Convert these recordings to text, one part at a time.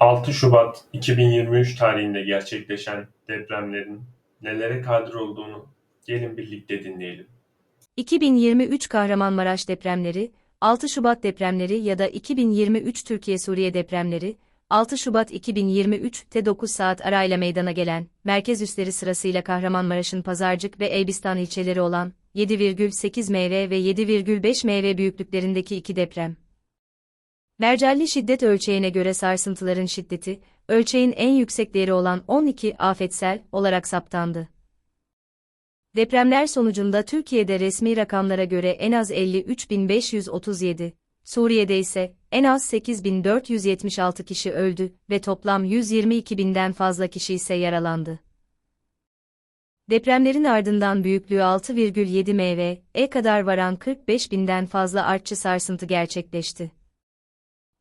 6 Şubat 2023 tarihinde gerçekleşen depremlerin nelere kadir olduğunu gelin birlikte dinleyelim. 2023 Kahramanmaraş depremleri, 6 Şubat depremleri ya da 2023 Türkiye-Suriye depremleri, 6 Şubat 2023'te 9 saat arayla meydana gelen, merkez üsleri sırasıyla Kahramanmaraş'ın Pazarcık ve Elbistan ilçeleri olan 7,8 MV ve 7,5 MV büyüklüklerindeki iki deprem. Mercalli şiddet ölçeğine göre sarsıntıların şiddeti, ölçeğin en yüksek değeri olan 12 afetsel olarak saptandı. Depremler sonucunda Türkiye'de resmi rakamlara göre en az 53.537, Suriye'de ise en az 8.476 kişi öldü ve toplam 122.000'den fazla kişi ise yaralandı. Depremlerin ardından büyüklüğü 6,7 MV'ye kadar varan 45.000'den fazla artçı sarsıntı gerçekleşti.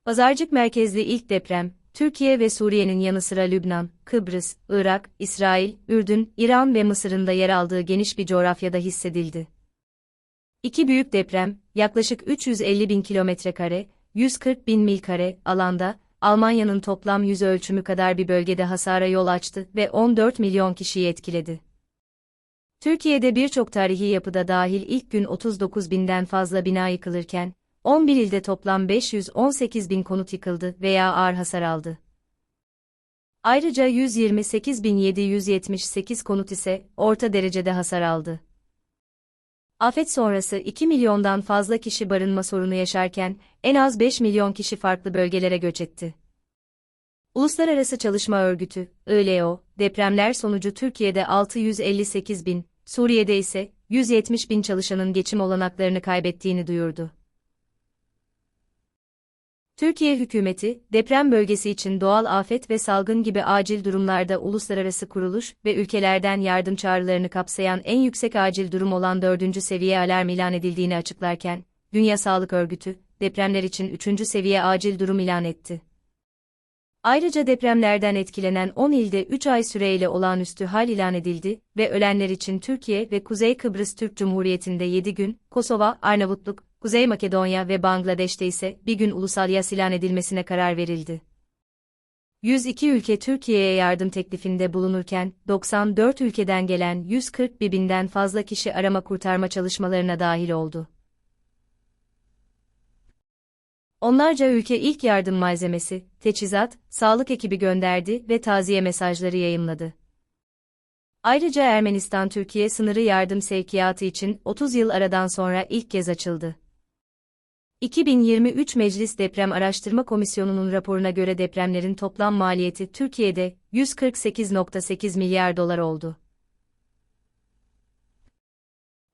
Pazarcık merkezli ilk deprem, Türkiye ve Suriye'nin yanı sıra Lübnan, Kıbrıs, Irak, İsrail, Ürdün, İran ve Mısır'ın da yer aldığı geniş bir coğrafyada hissedildi. İki büyük deprem, yaklaşık 350 bin kilometre kare, 140 bin mil kare alanda, Almanya'nın toplam yüz ölçümü kadar bir bölgede hasara yol açtı ve 14 milyon kişiyi etkiledi. Türkiye'de birçok tarihi yapıda dahil ilk gün 39 binden fazla bina yıkılırken, 11 ilde toplam 518 bin konut yıkıldı veya ağır hasar aldı. Ayrıca 128.778 konut ise orta derecede hasar aldı. Afet sonrası 2 milyondan fazla kişi barınma sorunu yaşarken en az 5 milyon kişi farklı bölgelere göç etti. Uluslararası Çalışma Örgütü, ILO, depremler sonucu Türkiye'de 658 bin, Suriye'de ise 170 bin çalışanın geçim olanaklarını kaybettiğini duyurdu. Türkiye hükümeti, deprem bölgesi için doğal afet ve salgın gibi acil durumlarda uluslararası kuruluş ve ülkelerden yardım çağrılarını kapsayan en yüksek acil durum olan 4. seviye alarm ilan edildiğini açıklarken, Dünya Sağlık Örgütü, depremler için 3. seviye acil durum ilan etti. Ayrıca depremlerden etkilenen 10 ilde 3 ay süreyle olağanüstü hal ilan edildi ve ölenler için Türkiye ve Kuzey Kıbrıs Türk Cumhuriyeti'nde 7 gün, Kosova, Arnavutluk, Kuzey Makedonya ve Bangladeş'te ise bir gün ulusal yas ilan edilmesine karar verildi. 102 ülke Türkiye'ye yardım teklifinde bulunurken, 94 ülkeden gelen 140 binden fazla kişi arama kurtarma çalışmalarına dahil oldu. Onlarca ülke ilk yardım malzemesi, teçhizat, sağlık ekibi gönderdi ve taziye mesajları yayımladı. Ayrıca Ermenistan-Türkiye sınırı yardım sevkiyatı için 30 yıl aradan sonra ilk kez açıldı. 2023 Meclis Deprem Araştırma Komisyonu'nun raporuna göre depremlerin toplam maliyeti Türkiye'de 148.8 milyar dolar oldu.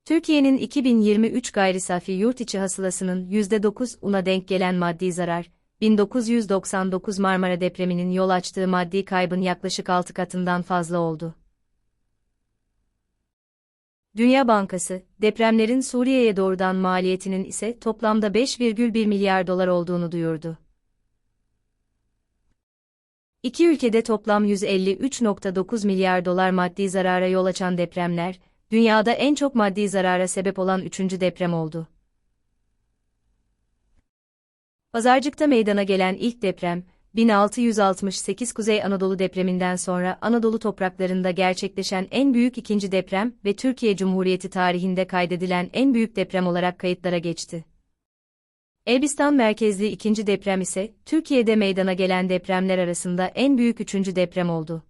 Türkiye'nin 2023 gayri safi yurt içi hasılasının %9'una denk gelen maddi zarar, 1999 Marmara depreminin yol açtığı maddi kaybın yaklaşık 6 katından fazla oldu. Dünya Bankası, depremlerin Suriye'ye doğrudan maliyetinin ise toplamda 5,1 milyar dolar olduğunu duyurdu. İki ülkede toplam 153.9 milyar dolar maddi zarara yol açan depremler, dünyada en çok maddi zarara sebep olan üçüncü deprem oldu. Pazarcık'ta meydana gelen ilk deprem, 1668 Kuzey Anadolu depreminden sonra Anadolu topraklarında gerçekleşen en büyük ikinci deprem ve Türkiye Cumhuriyeti tarihinde kaydedilen en büyük deprem olarak kayıtlara geçti. Elbistan merkezli ikinci deprem ise Türkiye'de meydana gelen depremler arasında en büyük üçüncü deprem oldu.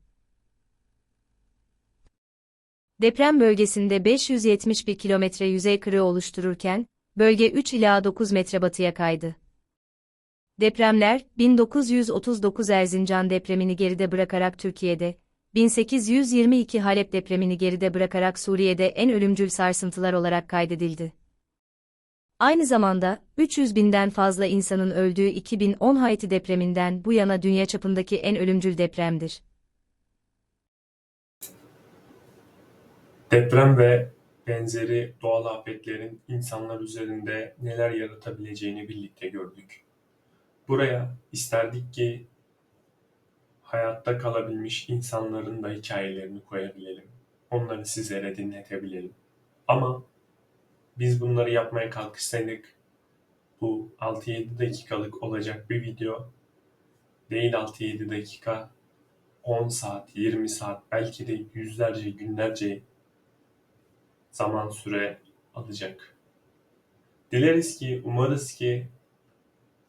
Deprem bölgesinde 571 kilometre yüzey kırığı oluştururken, bölge 3 ila 9 metre batıya kaydı. Depremler, 1939 Erzincan depremini geride bırakarak Türkiye'de, 1822 Halep depremini geride bırakarak Suriye'de en ölümcül sarsıntılar olarak kaydedildi. Aynı zamanda, 300 binden fazla insanın öldüğü 2010 Haiti depreminden bu yana dünya çapındaki en ölümcül depremdir. Deprem ve benzeri doğal afetlerin insanlar üzerinde neler yaratabileceğini birlikte gördük. Buraya isterdik ki hayatta kalabilmiş insanların da hikayelerini koyabilelim. Onları sizlere dinletebilelim. Ama biz bunları yapmaya kalkışsaydık bu 6-7 dakikalık olacak bir video değil 6-7 dakika, 10 saat, 20 saat, belki de yüzlerce, günlerce zaman süre alacak. Dileriz ki, umarız ki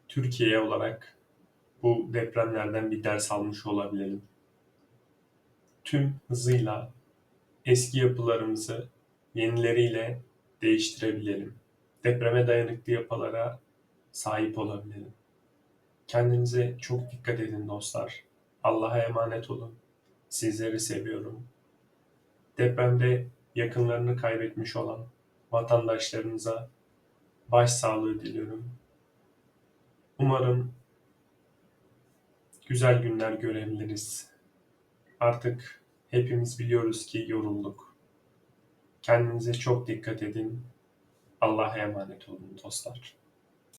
Türkiye olarak bu depremlerden bir ders almış olabilelim. Tüm hızıyla eski yapılarımızı yenileriyle değiştirebilelim. Depreme dayanıklı yapılara sahip olabilelim. Kendinize çok dikkat edin dostlar. Allah'a emanet olun. Sizleri seviyorum. Depremde yakınlarını kaybetmiş olan vatandaşlarımıza başsağlığı diliyorum. Umarım güzel günler görebiliriz. Artık hepimiz biliyoruz ki yorulduk. Kendinize çok dikkat edin. Allah'a emanet olun dostlar.